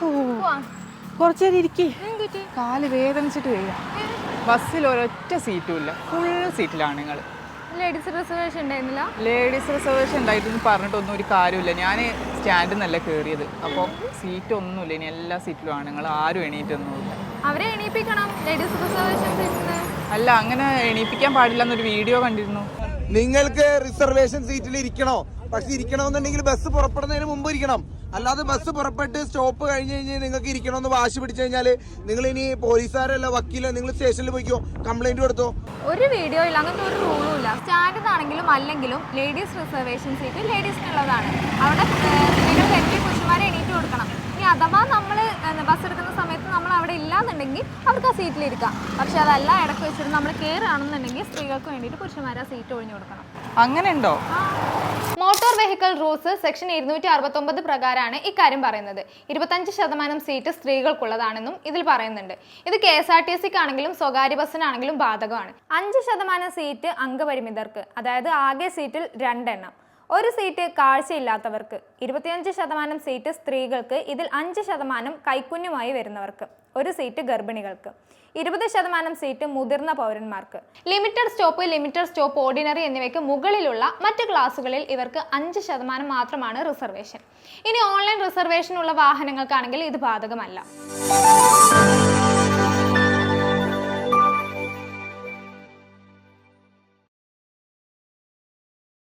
പോവാം. കുറച്ചേരം ഇരിക്കി. കാൽ വേദനിച്ചിട്ട് വരിക. ബസ്സിൽ ഒരൊറ്റ സീറ്റും ഇല്ല ഫുൾ സീറ്റിലാണ് നിങ്ങൾ ലേഡീസ് റിസർവേഷൻ ഉണ്ടായിരുന്നില്ല? ലേഡീസ് റിസർവേഷൻ ഉണ്ടായിട്ടൊന്നും പറഞ്ഞിട്ടൊന്നും ഒരു കാര്യമില്ല. ഞാൻ സ്റ്റാൻഡിൽ നിന്നല്ല കയറിയത് അപ്പോൾ സീറ്റ് ഒന്നും ഇല്ല ഇനി എല്ലാ സീറ്റിലും ആണ്. നിങ്ങൾ ആരും എണീറ്റൊന്നുമില്ല. അവരെ എണീപ്പിക്കണം. ലേഡീസ് റിസർവേഷൻ അല്ല അങ്ങനെ എണീപ്പിക്കാൻ പാടില്ല എന്നൊരു വീഡിയോ കണ്ടിരുന്നു. നിങ്ങൾക്ക് റിസർവേഷൻ സീറ്റിൽ ഇരിക്കണോ? പക്ഷെ ഇരിക്കണമെന്നുണ്ടെങ്കിൽ ബസ് പുറപ്പെടുന്നതിന് മുമ്പ് ഇരിക്കണം. അല്ലാതെ ബസ് പുറപ്പെട്ട് സ്റ്റോപ്പ് കഴിഞ്ഞ് കഴിഞ്ഞാൽ നിങ്ങൾക്ക് ഇരിക്കണമെന്ന് വാശി പിടിച്ചു കഴിഞ്ഞാൽ നിങ്ങൾ ഇനി പോലീസുകാരല്ല വക്കീലോ നിങ്ങൾ സ്റ്റേഷനിൽ പോയിക്കോ കംപ്ലൈന്റ് കൊടുത്തോ? ഒരു വീഡിയോ ഇല്ല അങ്ങനത്തെ ഒരു റൂളും ഇല്ല. സ്റ്റാൻഡേർഡ് ആണെങ്കിലും അല്ലെങ്കിലും ലേഡീസ് റിസർവേഷൻ സീറ്റ് ലേഡീസിനുള്ളതാണ് അവിടെ കയറ്റി പുരുഷന്മാരെ എണീറ്റ് കൊടുക്കണം. ഇനി അഥവാ നമ്മൾ ബസ് എടുക്കുന്ന സമയത്ത് നമ്മൾ അവിടെ ഇല്ലാന്നുണ്ടെങ്കിൽ അവർക്ക് ആ സീറ്റിൽ ഇരിക്കാം. പക്ഷെ അതല്ല ഇടയ്ക്ക് വെച്ചിട്ട് നമ്മൾ കയറുകയാണെന്നുണ്ടെങ്കിൽ സ്ത്രീകൾക്ക് വേണ്ടിയിട്ട് പുരുഷന്മാരെ ആ സീറ്റ് ഒഴിഞ്ഞു കൊടുക്കണം. അങ്ങനെ ഉണ്ടോ മോട്ടോർ വെഹിക്കിൾ റൂൾസ് സെക്ഷൻ ഇരുന്നൂറ്റി അറുപത്തൊമ്പത് പ്രകാരമാണ് ഇക്കാര്യം പറയുന്നത്. ഇരുപത്തഞ്ച് ശതമാനം സീറ്റ് സ്ത്രീകൾക്കുള്ളതാണെന്നും ഇതിൽ പറയുന്നുണ്ട്. ഇത് കെ എസ് ആർ ടി സിക്ക് ആണെങ്കിലും സ്വകാര്യ ബസ്സിനാണെങ്കിലും ബാധകമാണ്. അഞ്ച് ശതമാനം സീറ്റ് അംഗപരിമിതർക്ക് അതായത് ആകെ സീറ്റിൽ രണ്ടെണ്ണം. ഒരു സീറ്റ് കാഴ്ചയില്ലാത്തവർക്ക് ഇരുപത്തിയഞ്ച് ശതമാനം സീറ്റ് സ്ത്രീകൾക്ക് ഇതിൽ അഞ്ച് ശതമാനം കൈക്കുഞ്ഞുമായി വരുന്നവർക്ക് ഒരു സീറ്റ് ഗർഭിണികൾക്ക് ഇരുപത് ശതമാനം സീറ്റ് മുതിർന്ന പൗരന്മാർക്ക്. Limited stop limited stop ordinary എന്നിവയ്ക്ക് മുകളിലുള്ള മറ്റ് ക്ലാസുകളിൽ ഇവർക്ക് അഞ്ച് ശതമാനം മാത്രമാണ് റിസർവേഷൻ. ഇനി ഓൺലൈൻ റിസർവേഷൻ ഉള്ള വാഹനങ്ങൾക്കാണെങ്കിൽ ഇത് ബാധകമല്ല.